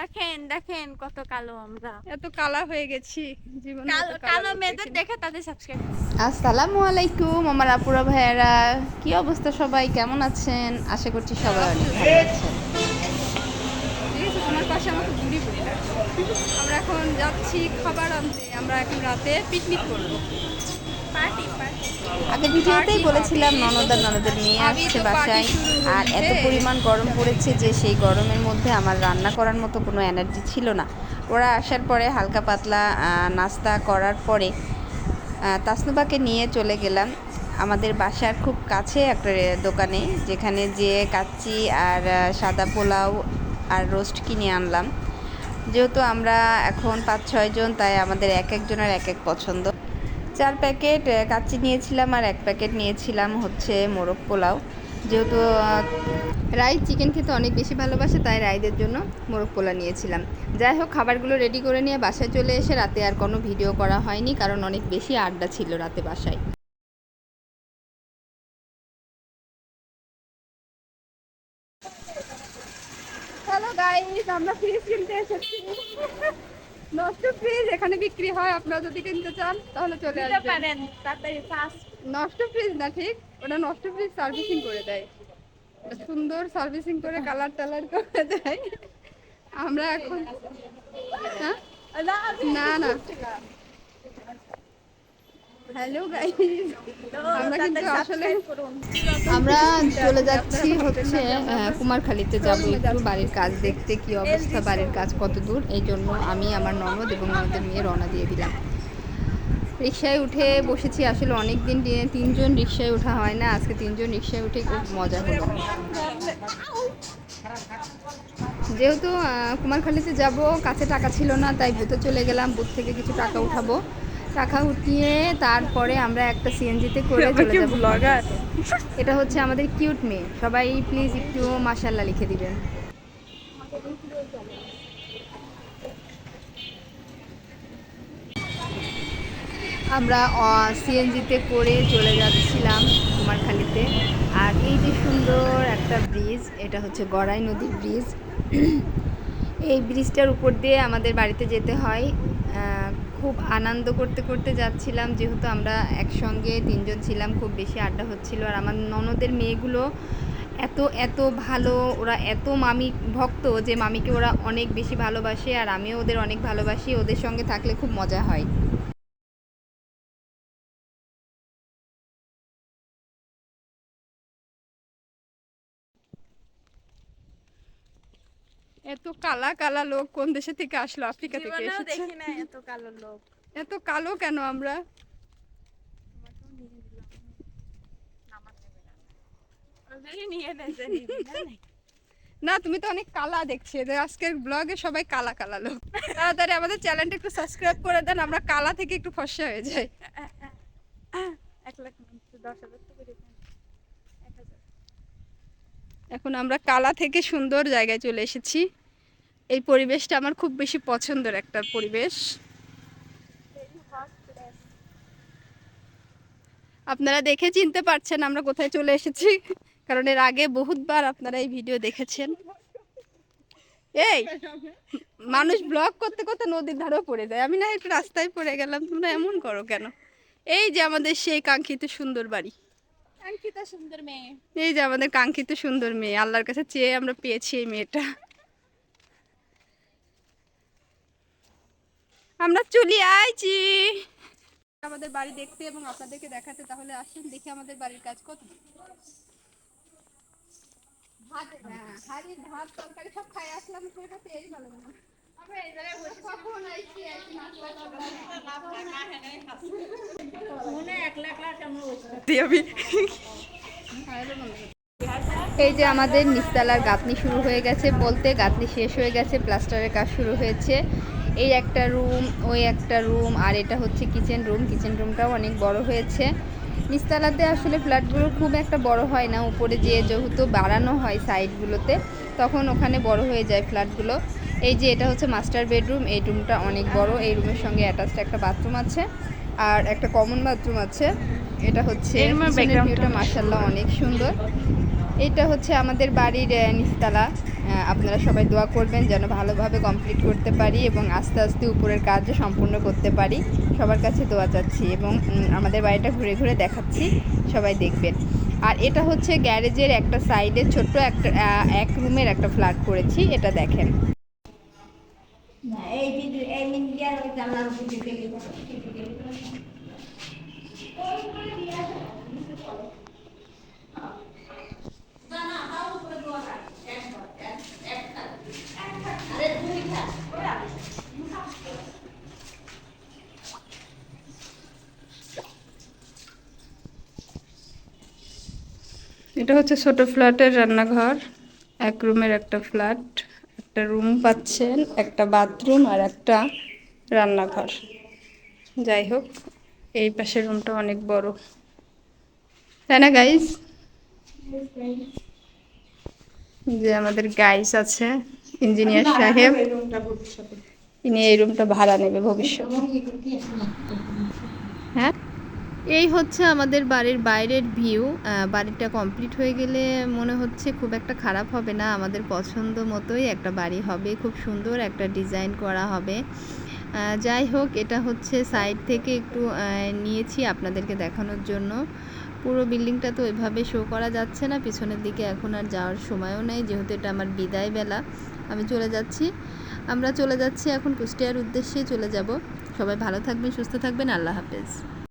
দেখেন দেখেন কত কালো আমরা। এত কালা হয়ে গেছি জীবনে কালো মেয়েদের দেখে তাদের সাবস্ক্রাইব আসসালামু আলাইকুম আমার আপুরা ভাইয়ারা। কি অবস্থা সবাই? কেমন আছেন? আশা করছি সবাই অনেক ভালো আছেন। তোমার পাশে আমাকে আমরা এখন যাচ্ছি খাবার আনতে। আমরা এখন রাতে পিকনিক করব। আগের ভিডিওতেই বলেছিলাম party। ননদা ননদের মেয়ে আসছে বাসায়। আর এত পরিমাণ গরম পড়েছে যে সেই গরমের মধ্যে আমার রান্না করার মতো কোনো এনার্জি ছিল না। ওরা আসার পরে হালকা পাতলা নাস্তা করার পরে তাসনুবাকে নিয়ে চলে গেলাম আমাদের বাসার খুব কাছে একটা দোকানে যেখানে যে কাচ্চি আর সাদা পোলাও আর রোস্ট কিনে আনলাম। যেহেতু আমরা এখন পাঁচ ছয়জন তাই আমাদের এক একজনের এক এক পছন্দ। চার প্যাকেট কাচ্চি নিয়েছিলাম আর এক প্যাকেট নিয়েছিলাম হচ্ছে মোরগ পোলাও। যেহেতু রাই চিকেন খেতে অনেক বেশি ভালোবাসে, তাই রাইদের জন্য মোরগ পোলা নিয়েছিলাম। যাই হোক, খাবারগুলো রেডি করে নিয়ে বাসায় চলে এসে রাতে আর কোনো ভিডিও করা হয়নি, কারণ অনেক বেশি আড্ডা ছিল রাতে বাসায়। আমরা ফ্রিজ কিনতে এসেছি। নষ্ট ফ্রিজ এখানে বিক্রি হয় আপনারা যদি কিনতে চান তাহলে চলে আসবেন। পারেন তাড়াতাড়ি ফাস্ট নষ্ট ফ্রিজ না ঠিক? ওটা নষ্ট ফ্রিজ সার্ভিসিং করে দেয়। সুন্দর সার্ভিসিং করে কালার টালার করে দেয় আমরা এখন হ্যাঁ? না না হ্যালো গাইস আমরা কিন্তু আসলে আমরা চলে যাচ্ছি হচ্ছে কুমারখালীতে যাব একটু বাড়ির কাজ দেখতে কি অবস্থা বাড়ির কাজ কত দূর। এই জন্য আমি আমার ননদ এবং ননদের মেয়ে রওনা দিয়ে দিলাম। রিক্সায় উঠে বসেছি আসলে অনেক দিন তিনজন রিক্সায় ওঠা হয় না। আজকে তিনজন রিক্সায় উঠে খুব মজা হলো। যেহেতু কুমারখালীতে যাব কাছে টাকা ছিল না তাই বুথে চলে গেলাম বুথ থেকে কিছু টাকা উঠাবো। টাকা উঠিয়ে তারপরে আমরা একটা সিএনজিতে করে চলে যাব ব্লগার এটা হচ্ছে আমাদের কিউট মেয়ে। সবাই প্লিজ একটু মাশাল্লাহ লিখে দিবেন। আমরা সিএনজিতে করে চলে যাচ্ছিলাম কুমারখালীতে। আর এই যে সুন্দর একটা ব্রিজ এটা হচ্ছে গড়াই নদীর ব্রিজ এই ব্রিজটার উপর দিয়ে আমাদের বাড়িতে যেতে হয় খুব আনন্দ করতে করতে যাচ্ছিলাম। যেহেতু আমরা একসঙ্গে তিনজন ছিলাম, খুব বেশি আড্ডা হচ্ছিল। আর আমার ননদের মেয়েগুলো এত এত ভালো, ওরা এত মামি ভক্ত যে মামিকে ওরা অনেক বেশি ভালোবাসে। আর আমিও ওদের অনেক ভালোবাসি। ওদের সঙ্গে থাকলে খুব মজা হয়। এত কালা কালা লোক কোন দেশে থেকে আসলো? আফ্রিকা থেকে এসেছে? দেখি না এত কালো লোক। এত কালো কেন আমরা? না তুমি তো অনেক কালা দেখছি। আজকের ব্লগে সবাই কালা কালা লোক। তাড়াতাড়ি আমাদের চ্যানেলটা একটু সাবস্ক্রাইব করে দেন আমরা কালা থেকে একটু ফর্সা হয়ে যাই। এক লাখ দশ হাজার তো করে দেন। এক হাজার। এখন আমরা কালা থেকে সুন্দর জায়গায় চলে এসেছি। এই পরিবেশটা আমার খুব বেশি পছন্দের একটা পরিবেশ। আপনারা দেখে চিনতে পারছেন আমরা কোথায় চলে এসেছি, কারণ এর আগে বহুতবার আপনারা এই ভিডিও দেখেছেন। এই, মানুষ ব্লগ করতে করতে নদীর ধারেও পড়ে যায়। আমি না একটু রাস্তায় পড়ে গেলাম, তোমরা এমন করো কেন? এই যে আমাদের সেই কাঙ্ক্ষিত সুন্দর বাড়ি। কাঙ্ক্ষিতা সুন্দর মেয়ে। এই যে আমাদের কাঙ্ক্ষিত সুন্দর মেয়ে আল্লাহর কাছে চেয়ে আমরা পেয়েছি এই মেয়েটা। আমরা চলে আইছি। আমাদের বাড়ি দেখতে এবং আপনাদেরকে দেখাতে তাহলে আসেন দেখি আমাদের বাড়ির কাজ কত। ভাত হ্যাঁ, হাঁড়ির ভাত তরকারি সব খাই আসলাম তোর কাছে এই ভালো না। আমরা এই জায়গায় বসে কখন আইছি? আইছি এই যে আমাদের নিস্তালার গাঁথনি শুরু হয়ে গেছে বলতে গাঁথনি শেষ হয়ে গেছে, প্লাস্টারের কাজ শুরু হয়েছে। এই একটা রুম, ওই একটা রুম, আর এটা হচ্ছে কিচেন রুম। কিচেন রুমটাও অনেক বড় হয়েছে। নিস্তালাতে আসলে ফ্ল্যাটগুলো খুব একটা বড় হয় না, উপরে যে যেহেতু বাড়ানো হয় সাইডগুলোতে, তখন ওখানে বড় হয়ে যায় ফ্ল্যাটগুলো। এই যে এটা হচ্ছে মাস্টার বেডরুম, এই রুমটা অনেক বড়, এই রুমের সঙ্গে অ্যাটাচড একটা বাথরুম আছে। আর একটা কমন বাথরুম আছে এটা হচ্ছে ভিউটা মাসাল্লাহ অনেক সুন্দর এটা হচ্ছে আমাদের বাড়ির আহ, নিচতলা আপনারা সবাই দোয়া করবেন যেন ভালোভাবে কমপ্লিট করতে পারি এবং আস্তে আস্তে উপরের কাজও সম্পূর্ণ করতে পারি সবার কাছে দোয়া চাচ্ছি এবং আমাদের বাড়িটা ঘুরে ঘুরে দেখাচ্ছি সবাই দেখবেন আর এটা হচ্ছে গ্যারেজের একটা সাইডে ছোট্ট একটা এক রুমের একটা ফ্ল্যাট করেছি এটা দেখেন এই ভিডিও এই মিডিয়ার ওই জানলার ভিডিও দেখে এটা হচ্ছে ছোট ফ্ল্যাটের রান্নাঘর। এক রুমের একটা ফ্ল্যাট একটা রুম পাচ্ছেন একটা বাথরুম আর একটা রান্নাঘর। যাই হোক এই পাশের রুমটা অনেক বড়। তাই না গাইস যে আমাদের গাইস আছে ইঞ্জিনিয়ার সাহেব ইনি এই রুমটা ভাড়া নেবে ভবিষ্যতে। হ্যাঁ? এই হচ্ছে আমাদের বাড়ির বাইরের ভিউ বাড়িটা কমপ্লিট হয়ে গেলে মনে হচ্ছে খুব একটা খারাপ হবে না, আমাদের পছন্দ মতোই একটা বাড়ি হবে, খুব সুন্দর একটা ডিজাইন করা হবে। যাই হোক, এটা হচ্ছে সাইড থেকে একটু নিয়েছি আপনাদেরকে দেখানোর জন্য। পুরো বিল্ডিংটা তো ওইভাবে শো করা যাচ্ছে না, পিছনের দিকে এখন আর যাওয়ার সময়ও নেই, যেহেতু এটা আমার বিদায় বেলা। আমি চলে যাচ্ছি। আমরা চলে যাচ্ছি এখন কুষ্টিয়ার উদ্দেশ্যে, চলে যাব। সবাই ভালো থাকবেন, সুস্থ থাকবেন, আল্লাহ হাফেজ।